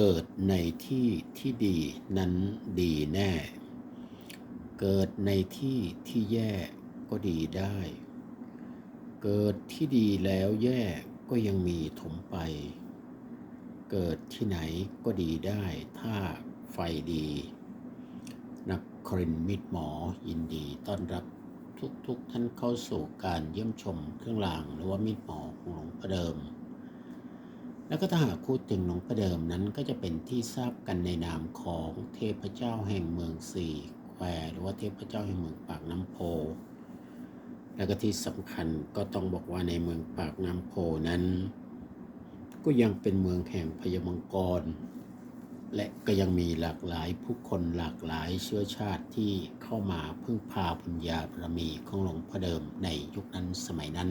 เกิดในที่ที่ดีนั้นดีแน่ เกิดในที่ที่แย่ก็ดีได้ เกิดที่ดีแล้วแย่ก็ยังมีถมไป เกิดที่ไหนก็ดีได้ถ้าไฟดี นักครินมิตรหมอยินดีต้อนรับทุกๆทท่านเข้าสู่การเยี่ยมชมเครื่องรางหรือว่ามิตรหมอของหลวงพ่อเดิม แล้วก็ถ้าหากพูดถึงหลวงพ่อเดิมนั้นก็จะเป็นที่ทราบกันในนามของเทพเจ้าแห่งเมืองสี่แควหรือว่าเทพเจ้าแห่งเมืองปากน้ำโพ แล้วก็ที่สำคัญก็ต้องบอกว่าในเมืองปากน้ำโพนั้น ก็ยังเป็นเมืองแห่งพญามังกร และก็ยังมีหลากหลายผู้คนหลากหลายเชื้อชาติที่เข้ามาพึ่งพาบุญญาบารมีของหลวงพ่อเดิมในยุคนั้นสมัยนั้น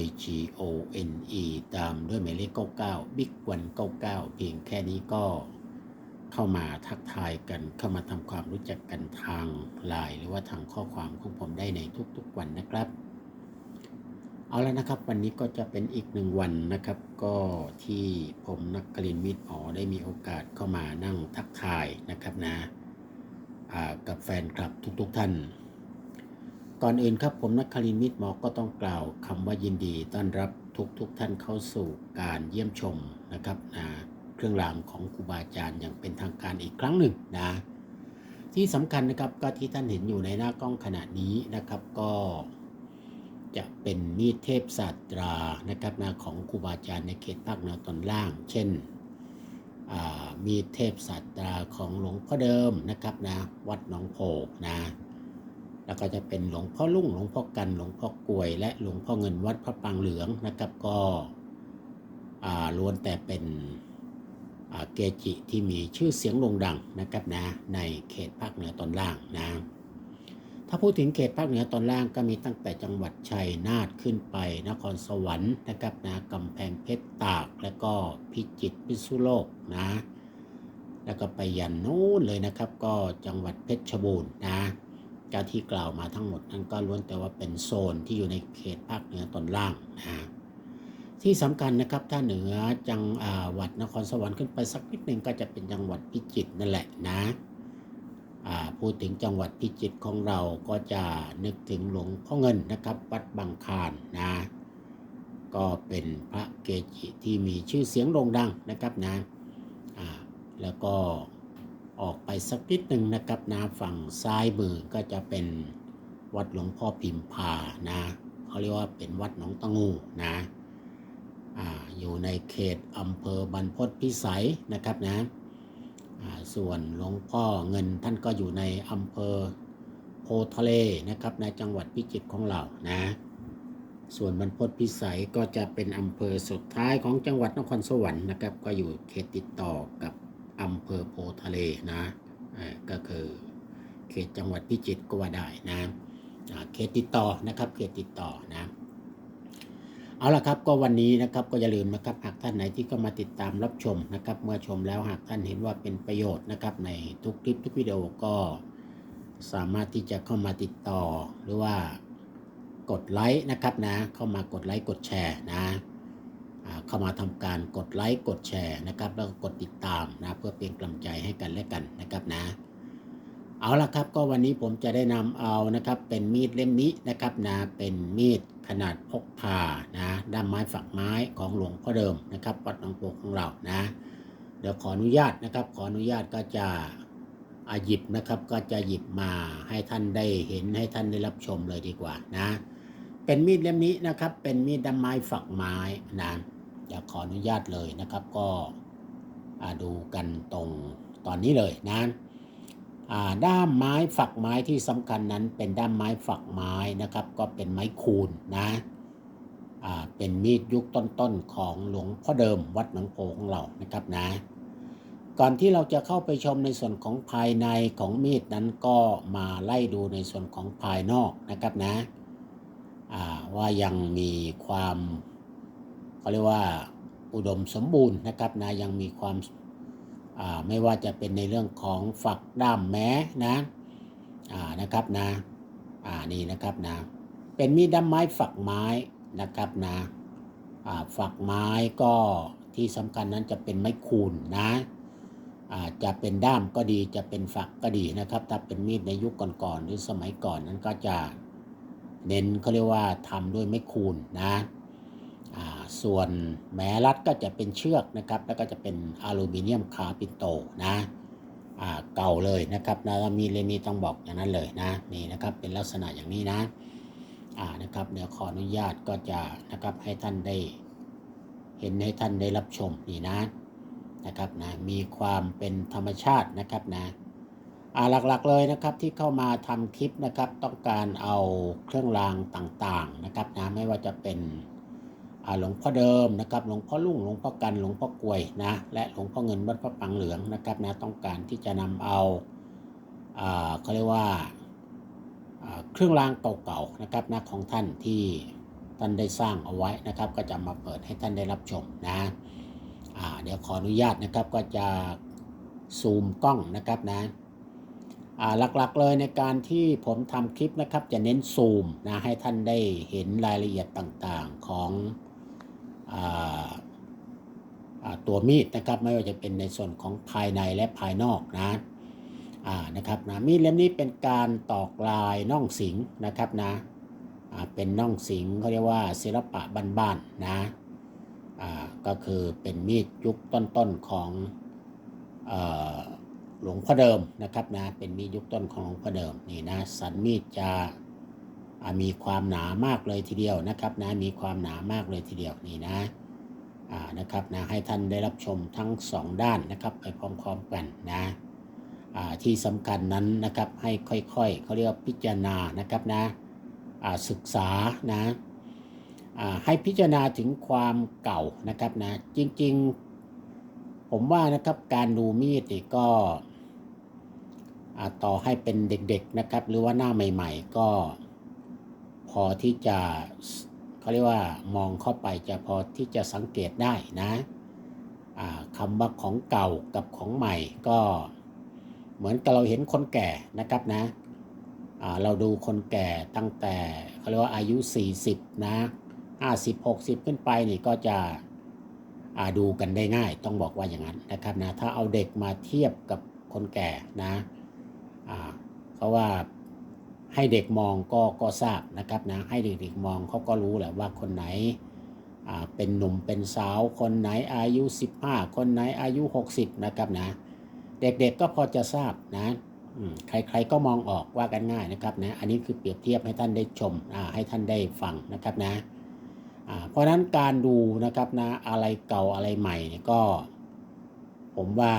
I G O N E ตามด้วยหมายเลข 99 Big 1 99 เพียงแค่นี้ก็เข้ามาทักทายกันเข้ามาทำความรู้จักกันทางไลน์หรือว่าทางข้อความของผมได้ในทุกๆวันนะครับ เอาแล้วนะครับ วันนี้ก็จะเป็นอีกหนึ่งวันนะครับ ก็ที่ผมนักกลินมิตรอ๋อได้มีโอกาสเข้ามานั่งทักทายนะครับนะกับแฟนคลับทุกๆท่าน ก่อนอื่นครับผมนักคลินมิตรหมอก็ต้องกล่าวคำว่ายินดี ต้อนรับทุกๆท่านเข้าสู่การเยี่ยมชมนะครับนะเครื่องรางของครูบาอาจารย์อย่างเป็นทางการอีกครั้งหนึ่งนะที่สำคัญนะครับก็ที่ท่านเห็นอยู่ในหน้ากล้องขณะนี้นะครับก็จะเป็นมีดเทพศาสตรานะครับนะของครูบาอาจารย์ในเขตภาคเหนือตอนล่าง เช่นมีดเทพศาสตราของหลวงพ่อเดิมนะครับนะวัดหนองโพนะ แล้วก็จะเป็นหลวงพ่อลุ่งหลวงพ่อกันหลวงพ่อกลวย และหลวงพ่อเงินวัดพระปางเหลืองนะครับ ก็อ่าล้วนแต่เป็นอาเกจิที่มีชื่อเสียงโด่งดังนะครับนะในเขตภาคเหนือตอนล่างนะถ้าพูดถึงเขตภาคเหนือตอนล่างก็มีตั้งแต่จังหวัดชัยนาทขึ้นไป นครสวรรค์นะครับนะกำแพงเพชรตาก แล้วก็พิจิตรพิษณุโลกนะแล้วก็ไปยันนู้นเลยนะครับ ก็จังหวัดเพชรบูรณ์นะ การที่กล่าวมาทั้งหมดนั้นก็ล้วนแต่ว่าเป็นโซนที่อยู่ในเขตภาคเหนือตอนล่างนะที่สำคัญนะครับถ้าเหนือจังหวัดนครสวรรค์ขึ้นไปสักนิดหนึ่งก็จะเป็นจังหวัดพิจิตรนั่นแหละนะอ่าพูดถึงจังหวัดพิจิตรของเราก็จะนึกถึงหลวงพ่อเงินนะครับวัดบางคานนะก็เป็นพระเกจิที่มีชื่อเสียงโด่งดังนะครับนะอ่าแล้วก็ ออกไปสักนิดหนึ่งนะครับนะฝั่งซ้ายมือก็จะเป็นวัดหลวงพ่อพิมพานะเขาเรียกว่าเป็นวัดหนองตะงูนะอาอยู่ในเขตอำเภอบรรพตพิสัยนะครับนะอ่าส่วนหลวงพ่อเงินท่านก็อยู่ในอำเภอโพทะเลนะครับในจังหวัดพิจิตรของเรานะส่วนบรรพตพิสัยก็จะเป็นอำเภอสุดท้ายของจังหวัดนครสวรรค์นะครับ ก็อยู่เขตติดต่อกับ อำเภอโพทะเลนะก็คือเขตจังหวัดพิจิตรก็ว่าได้นะเขตติดต่อนะครับเขตติดต่อนะเอาละครับก็วันนี้นะครับก็อย่าลืมนะครับหากท่านไหนที่เข้ามาติดตามรับชมนะครับเมื่อชมแล้วหากท่านเห็นว่าเป็นประโยชน์นะครับในทุกคลิปทุกวิดีโอก็สามารถที่จะเข้ามาติดต่อหรือว่ากดไลค์นะครับนะเข้ามากดไลค์กดแชร์นะ เข้ามาทำการกดไลค์กดแชร์นะครับ แล้วก็กดติดตามนะเพื่อเป็นกำลังใจให้กันและกันนะครับนะ เอาละครับก็วันนี้ผมจะได้นำเอานะครับเป็นมีดเล่มนี้นะครับนะเป็นมีดขนาดพกพานะด้ามไม้ฝักไม้ของหลวงพ่อเดิมนะครับวัดหนองโปกของเรานะเดี๋ยวขออนุญาตนะครับ ขออนุญาตก็จะอาหยิบนะครับก็จะหยิบมาให้ท่านได้เห็นให้ท่านได้รับชมเลยดีกว่านะ เป็นมีดเล่มนี้นะครับ เป็นมีดด้ามไม้ฝักไม้นะ เดี๋ยวขออนุญาตเลยนะครับ ก็ดูกันตรงตอนนี้เลยนะด้ามไม้ฝักไม้ที่สำคัญนั้นเป็นด้ามไม้ฝักไม้นะครับ ก็เป็นไม้คูนนะเป็นมีดยุคต้นๆของหลวงพ่อเดิมวัดหนองโพของเรานะครับนะ ก่อนที่เราจะเข้าไปชมในส่วนของภายในของมีดนั้นก็มาไล่ดูในส่วนของภายนอกนะครับนะว่ายังมีความ เขาเรียกว่าอุดมสมบูรณ์นะครับนะยังมีความาไม่ว่าจะเป็นในเรื่องของฝักด้ามแม้นะนะครับนะอ่านี่นะครับนะเป็นมีดด้ามไม้ฝักไม้นะครับนะอ่าฝักไม้ก็ที่สำคัญนั้นจะเป็นไม้คูนนะจะเป็นด้ามก็ดีจะเป็นฝักก็ดีนะครับ ถ้าเป็นมีดในยุคก่อนๆหรือสมัยก่อนนั้นก็จะเน้นเขาเรียกว่าทำด้วยไม้คูนนะ ส่วนแม้รัดก็จะเป็นเชือกนะครับ แล้วก็จะเป็นอลูมิเนียมคาร์ปินโตนะเก่าเลยนะครับนะมีเลนนี้ต้องบอกอย่างนั้นเลยนะนี่นะครับเป็นลักษณะอย่างนี้นะอ่านะครับเดี๋ยวขออนุญาตก็จะนะครับให้ท่านได้เห็นให้ท่านได้รับชมนี่นะนะครับนะมีความเป็นธรรมชาตินะครับนะอ่าหลักๆเลยนะครับที่เข้ามาทำคลิปนะครับ ต้องการเอาเครื่องรางต่างๆนะครับนะไม่ว่าจะเป็น หลวงพ่อเดิมนะครับหลวงพ่อลุ่งหลวงพ่อกันหลวงพ่อกลวยนะและหลวงพ่อเงินวัดพระปังเหลืองนะครับนะต้องการที่จะนำเอาเขาเรียกว่าเครื่องรางเก่าๆนะครับนะของท่านที่ท่านได้สร้างเอาไว้นะครับ ก็จะมาเปิดให้ท่านได้รับชมนะเดี๋ยวขออนุญาตนะครับก็จะซูมกล้องนะครับนะหลักๆเลยในการที่ผมทำคลิปนะครับจะเน้นซูมนะให้ท่านได้เห็นรายละเอียดต่างๆของ ตัวมีดนะครับไม่ว่าจะเป็นในส่วนของภายในและภายนอกนะนะครับนะมีดเล่มนี้เป็นการตอกลายน่องสิงนะครับนะเป็นน่องสิงเขาเรียกว่าศิลปะบ้านๆนะก็คือเป็นมีดยุคต้นๆของอหลวงพ่อเดิมนะครับนะเป็นมีดยุคต้นของหลวงพ่อเดิมนี่นะสันมีดจะอ่า มีความหนามากเลยทีเดียวนะครับนะมีความหนามากเลยทีเดียวนี่นะอ่านะครับนะให้ท่านได้รับชมทั้งสองด้านนะครับไปพร้อมๆกันนะอ่าที่สำคัญนั้นนะครับให้ค่อยๆเขาเรียกวิจารณานะครับนะอ่าศึกษานะอ่าให้พิจารณาถึงความเก่านะครับนะจริงๆ ผมว่านะครับการดูมีดก็ต่อให้เป็นเด็กๆนะครับ หรือว่าหน้าใหม่ ๆ ก็ อที่จะเขาเรียกว่ามองเข้าไปจะพอที่จะสังเกตได้นะคำว่าของเก่ากับของใหม่ก็เหมือนกับเราเห็นคนแก่นะครับนะเราดูคนแก่ตั้งแต่เขาเรียกว่าอายุ 40 นะ 50 60 ขึ้นไปนี่ก็จะดูกันได้ง่าย ต้องบอกว่าอย่างนั้นนะครับนะถ้าเอาเด็กมาเทียบกับคนแก่นะเพราะว่า ให้เด็กมองก็ก็ทราบนะครับนะให้เด็กๆมองเขาก็รู้แหละว่าคนไหนอ่าเป็นหนุ่มเป็นสาว คนไหนอายุ 15 คนไหนอายุ 60 นะครับนะ เด็กๆก็พอจะทราบนะอืมใครๆก็มองออกว่ากันง่ายนะครับนะอันนี้คือเปรียบเทียบให้ท่านได้ชมอ่าให้ท่านได้ฟังนะครับนะอ่าเพราะฉะนั้นการดูนะครับนะอะไรเก่าอะไรใหม่ก็ ผมว่า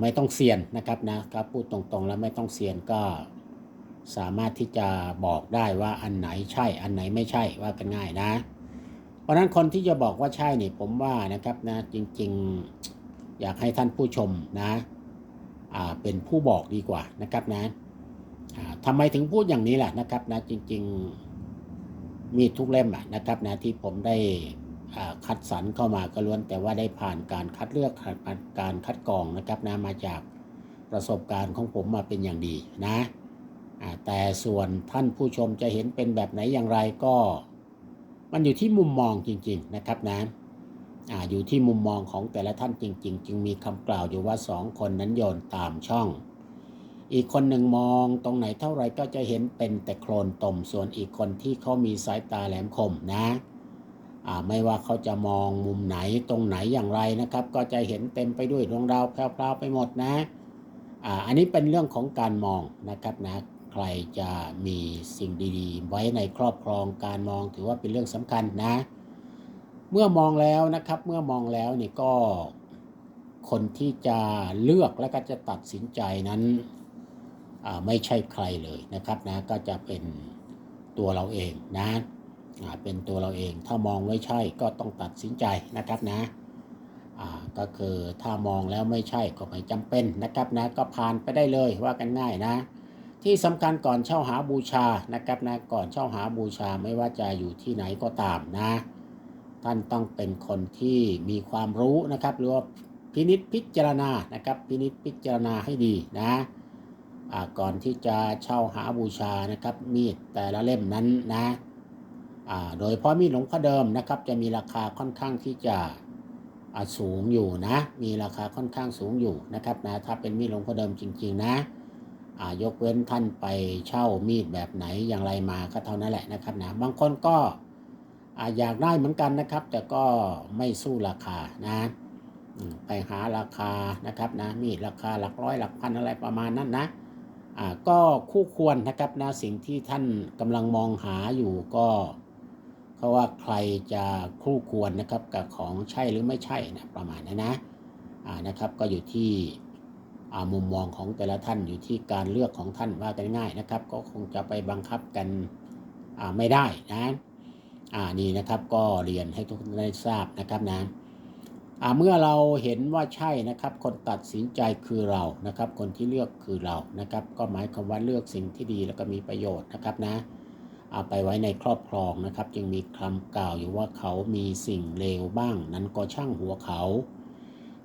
ไม่ต้องเซียนนะครับนะครับพูดตรงๆแล้วไม่ต้องเซียนก็สามารถที่จะบอกได้ว่าอันไหนใช่อันไหนไม่ใช่ว่ากันง่ายนะ เพราะนั้นคนที่จะบอกว่าใช่นี่ผมว่านะครับนะจริงๆอยากให้ท่านผู้ชมนะอ่าเป็นผู้บอกดีกว่านะครับนะทำไมถึงพูดอย่างนี้ล่ะนะครับนะจริง ๆ มีทุกเล่มนะครับนะที่ผมได้ คัดสรรเข้ามาก็ล้วนแต่ว่าได้ผ่านการคัดเลือกการคัดกรองนะครับนะมาจากประสบการณ์ของผมมาเป็นอย่างดีนะแต่ส่วนท่านผู้ชมจะเห็นเป็นแบบไหนอย่างไรก็ มันอยู่ที่มุมมองจริง ๆนะครับนะออยู่ที่มุมมองของแต่ละท่านจริง ๆ จึงมีคำกล่าวอยู่ว่าสองคนนั้นโยนตามช่อง อีกคนหนึ่งมองตรงไหนเท่าไรก็จะเห็นเป็นแต่โคลนตมส่วนอีกคนที่เขามีสายตาแหลมคมนะ ไม่ว่าเขาจะมองมุมไหนตรงไหนอย่างไรนะครับ ก็จะเห็นเต็มไปด้วยดวงดาวแพรวๆไปหมดนะอ่าอันนี้เป็นเรื่องของการมองนะครับนะใครจะมีสิ่งดีๆ ไว้ในครอบครองการมองถือว่าเป็นเรื่องสำคัญนะ เมื่อมองแล้วนะครับเมื่อมองแล้วนี่ก็คนที่จะเลือกและก็จะตัดสินใจนั้นไม่ใช่ใครเลยนะครับนะก็จะเป็นตัวเราเองนะ เป็นตัวเราเอง ถ้ามองไว้ใช่ก็ต้องตัดสินใจนะครับนะอ่าก็คือถ้ามองแล้วไม่ใช่ก็ไม่จำเป็นนะครับนะก็ผ่านไปได้เลยว่ากันง่ายนะ ที่สำคัญก่อนเช่าหาบูชานะครับนะก่อนเช่าหาบูชาไม่ว่าจะอยู่ที่ไหนก็ตามนะ ท่านต้องเป็นคนที่มีความรู้นะครับ หรือว่าพินิษพิจารณานะครับ พินิษพิจารณาให้ดีนะอ่าก่อนที่จะเช่าหาบูชานะครับมีดแต่ละเล่มนั้นนะ โดยเฉพาะมีดหลวงพ่อเดิมนะครับ จะมีราคาค่อนข้างที่จะสูงอยู่นะ มีราคาค่อนข้างสูงอยู่นะครับนะ ถ้าเป็นมีดหลวงพ่อเดิมจริง ๆ นะยกเว้นท่านไปเช่ามีดแบบไหนอย่างไรมาก็เท่านั้นแหละนะครับนะ บางคนก็อยากได้เหมือนกันนะครับ แต่ก็ไม่สู้ราคานะไปหาราคานะครับนะมีดราคาหลักร้อยหลักพันอะไรประมาณนั้นนะก็คู่ควรนะครับนะสิ่งที่ท่านกำลังมองหาอยู่ก็ เพราะว่าใครจะคู่ควรนะครับกับของใช่หรือไม่ใช่นะประมาณนั้นนะอ่านะครับก็อยู่ที่มุมมองของแต่ละท่านอยู่ที่การเลือกของท่านว่ากันง่ายนะครับ ก็คงจะไปบังคับกันอ่าไม่ได้นะอ่านี่นะครับก็เรียนให้ทุกท่านได้ทราบนะครับนะอ่าเมื่อเราเห็นว่าใช่นะครับ คนตัดสินใจคือเรานะครับ คนที่เลือกคือเรานะครับ ก็หมายความว่าเลือกสิ่งที่ดีแล้วก็มีประโยชน์นะครับนะ เอาไปไว้ในครอบครองนะครับ จึงมีคำกล่าวอยู่ว่าเขามีสิ่งเลวบ้าง นั้นก็ช่างหัวเขา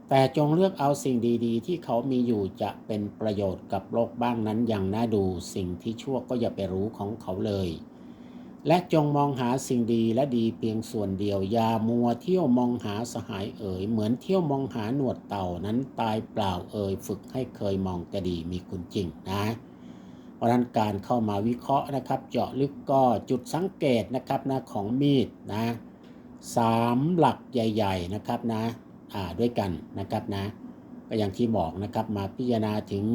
แต่จงเลือกเอาสิ่งดีๆ ที่เขามีอยู่จะเป็นประโยชน์กับโลกบ้างนั้นอย่างน่าดูสิ่งที่ชั่วก็อย่าไปรู้ของเขาเลย และจงมองหาสิ่งดีและดีเพียงส่วนเดียวอย่ามัวเที่ยวมองหาสหายเอ๋ยเหมือนเที่ยวมองหาหนวดเต่านั้นตายเปล่าเอ่ยฝึกให้เคยมองแต่ดีมีคุณจริงนะ ราะฉะนั้นการเข้ามาวิเคราะห์นะครับ เจาะลึกก็จุดสังเกตนะครับนะของมีดนะสามหลักใหญ่ ๆนะครับนะอ่าด้วยกันนะครับนะก็อย่างที่บอกนะครับมาพิจารณาถึง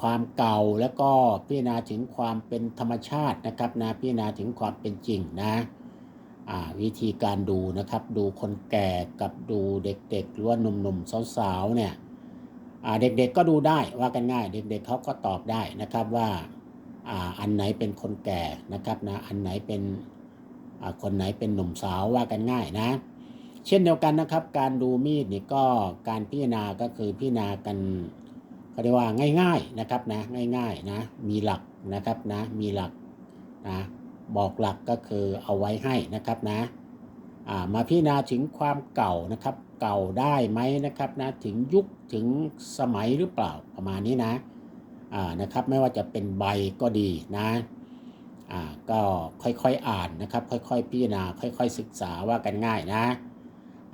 ความเก่าแล้วก็พิจารณาถึงความเป็นธรรมชาตินะครับนะพิจารณาถึงความเป็นจริงนะวิธีการดูนะครับ ดูคนแก่กับดูเด็กๆหรือว่าหนุ่มๆสาวๆเนี่ย เด็กๆก็ดูได้ว่ากันง่าย เด็กๆเขาก็ตอบได้นะครับว่าอันไหนเป็นคนแก่นะครับนะอันไหนเป็นคนไหนเป็นหนุ่มสาวว่ากันง่ายนะ เช่นเดียวกันนะครับ การดูมีดนี่ก็การพิจารณาก็คือพิจารณากันเขาเรียกว่าง่าย ๆนะครับนะง่าย ๆนะมีหลักนะครับนะมีหลักนะบอกหลักก็คือเอาไว้ให้นะครับนะมาพิจารณาถึงความเก่านะครับ เก่าได้ไหมนะครับนะถึงยุค ถึงสมัยหรือเปล่าประมาณนี้นะอ่านะครับไม่ว่าจะเป็นใบก็ดีนะอ่าก็ค่อยๆอ่านนะครับ ค่อยๆพิจารณาค่อย ๆ ศึกษาว่ากันง่ายนะ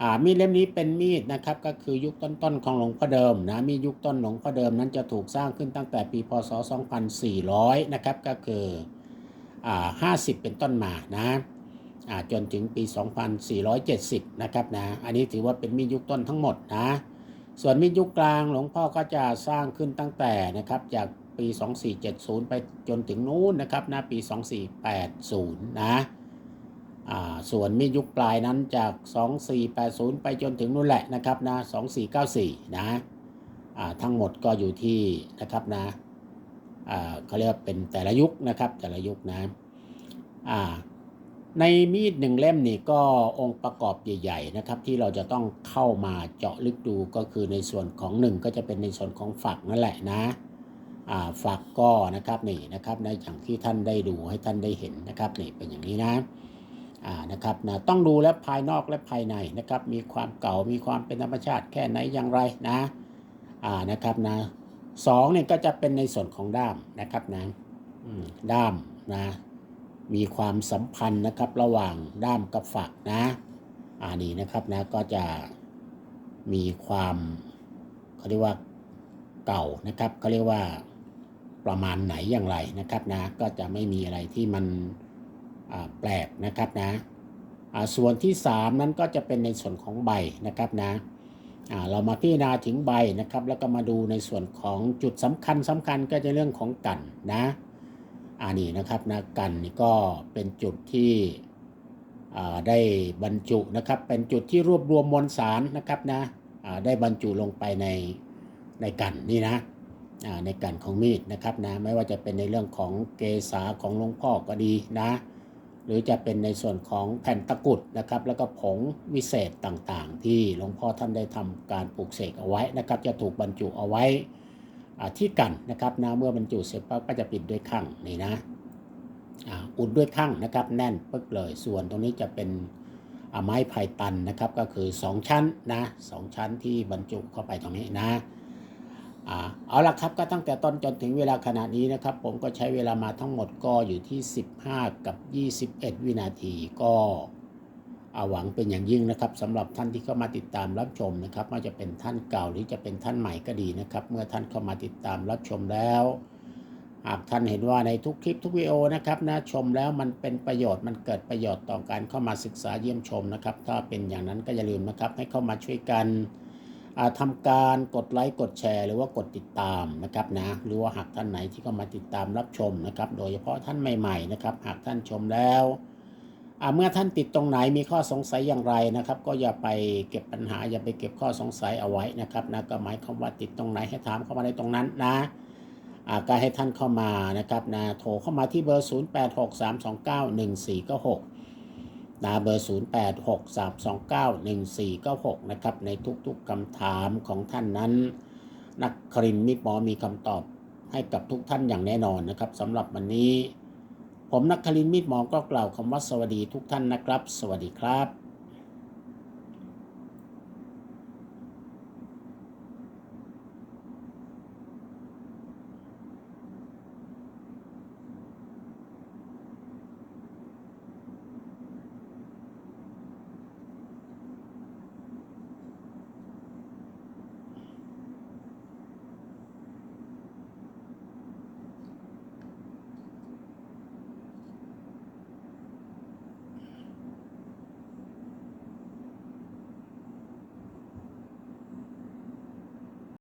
อ่ามีดเล่มนี้เป็นมีดนะครับก็คือยุคต้นๆของหลวงพ่อเดิมนะมียุคต้นหลวงพ่อเดิมนั้นจะถูกสร้างขึ้นตั้งแต่ปีพศ 2400 นะครับก็คืออ่า50 เป็นต้นมานะจนถึงปี 2470 นะครับนะ อันนี้ถือว่าเป็นมีดยุคต้นทั้งหมดนะ ส่วนมีดยุคกลางหลวงพ่อก็จะสร้างขึ้นตั้งแต่นะครับจากปี 2470 ไปจนถึงนู้นนะครับนะปี 2480 นะส่วนมีดยุคปลายนั้นจาก 2480 ไปจนถึงนู่นแหละนะครับนะ 2494 นะอ่าทั้งหมดก็อยู่ที่นะครับนะอ่าเขาเรียกว่าเป็นแต่ละยุคนะครับแต่ละยุคนะอ่า ในมีดหนึ่งเล่มนี่ก็องค์ประกอบใหญ่ๆนะครับ ที่เราจะต้องเข้ามาเจาะลึกดูก็คือในส่วนของหนึ่งก็จะเป็นในส่วนของฝักนั่นแหละนะฝักก็นะครับนี่นะครับในอย่างที่ท่านได้ดูให้ท่านได้เห็นนะครับนี่เป็นอย่างนี้นะนะครับนะต้องดูและภายนอกและภายในนะครับ มีความเก่ามีความเป็นธรรมชาติแค่ไหนอย่างไรนะนะครับนะสองเนี่ยก็จะเป็นในส่วนของด้ามนะครับนะด้ามนะ มีความสัมพันธ์นะครับระหว่างด้ามกับฝักนะอ่านี่นะครับนะก็จะมีความเขาเรียกว่าเก่านะครับเขาเรียกว่าประมาณไหนอย่างไรนะครับนะก็จะไม่มีอะไรที่มันแปลกนะครับนะส่วนที่ 3 นั้นก็จะเป็นในส่วนของใบนะครับนะเรามาพิจารณาถึงใบนะครับ แล้วก็มาดูในส่วนของจุดสำคัญสำคัญก็จะเรื่องของกันนะ อ่านี่นะครับนะกันนี่ก็เป็นจุดที่ได้บรรจุนะครับ เป็นจุดที่รวบรวมมวลสารนะครับนะได้บรรจุลงไปในในกันนี่นะในกันของมีดนะครับนะไม่ว่าจะเป็นในเรื่องของเกษาของหลวงพ่อก็ดีนะหรือจะเป็นในส่วนของแผ่นตะกุดนะครับ แล้วก็ผงวิเศษต่างๆ ที่หลวงพ่อท่านได้ทำการปลูกเสกเอาไว้นะครับ จะถูกบรรจุเอาไว้ ที่กันนะครับนะเมื่อบรรจุเสร็จปั๊บก็จะปิดด้วยข้างนี่นะอุดด้วยข้างนะครับ แน่นปึ๊กเลย ส่วนตรงนี้จะเป็นไม้ไผ่ตันนะครับ ก็คือ 2 ชั้นนะสองชั้นที่บรรจุเข้าไปตรงนี้นะเอาละครับก็ตั้งแต่ต้นจนถึงเวลาขณะนี้นะครับ ผมก็ใช้เวลามาทั้งหมดก็อยู่ที่ 15 กับ 21 วินาทีก็อ หวังเป็นอย่างยิ่งนะครับสำหรับท่านที่เข้ามาติดตามรับชมนะครับไม่ว่าจะเป็นท่านเก่าหรือจะเป็นท่านใหม่ก็ดีนะครับ เมื่อท่านเข้ามาติดตามรับชมแล้วหากท่านเห็นว่าในทุกคลิปทุกวิดีโอนะครับนะชมแล้วมันเป็นประโยชน์มันเกิดประโยชน์ต่อการเข้ามาศึกษาเยี่ยมชมนะครับ ถ้าเป็นอย่างนั้นก็อย่าลืมนะครับให้เข้ามาช่วยกันอ่าทำการกดไลค์กดแชร์ หรือว่ากดติดตามนะครับนะหรือว่าหากท่านไหนที่เข้ามาติดตามรับชมนะครับ โดยเฉพาะท่านใหม่ๆนะครับ หากท่านชมแล้ว เมื่อท่านติดตรงไหนมีข้อสงสัยอย่างไรนะครับ ก็อย่าไปเก็บปัญหา อย่าไปเก็บข้อสงสัยเอาไว้นะครับนะก็หมายความว่าติดตรงไหนให้ถามเข้ามาในตรงนั้นนะอ่าก็ให้ท่านเข้ามานะครับนะโทรเข้ามาที่เบอร์ 0863291496นะเบอร์ 0863291496 นะครับในทุกๆคำถามของท่านนั้น นักครินมิตรหมอมีคำตอบให้กับทุกท่านอย่างแน่นอนนะครับสำหรับวันนี้ ผมนักคลินมีดหมอก็กล่าวคำว่าสวัสดีทุกท่านนะครับ สวัสดีครับ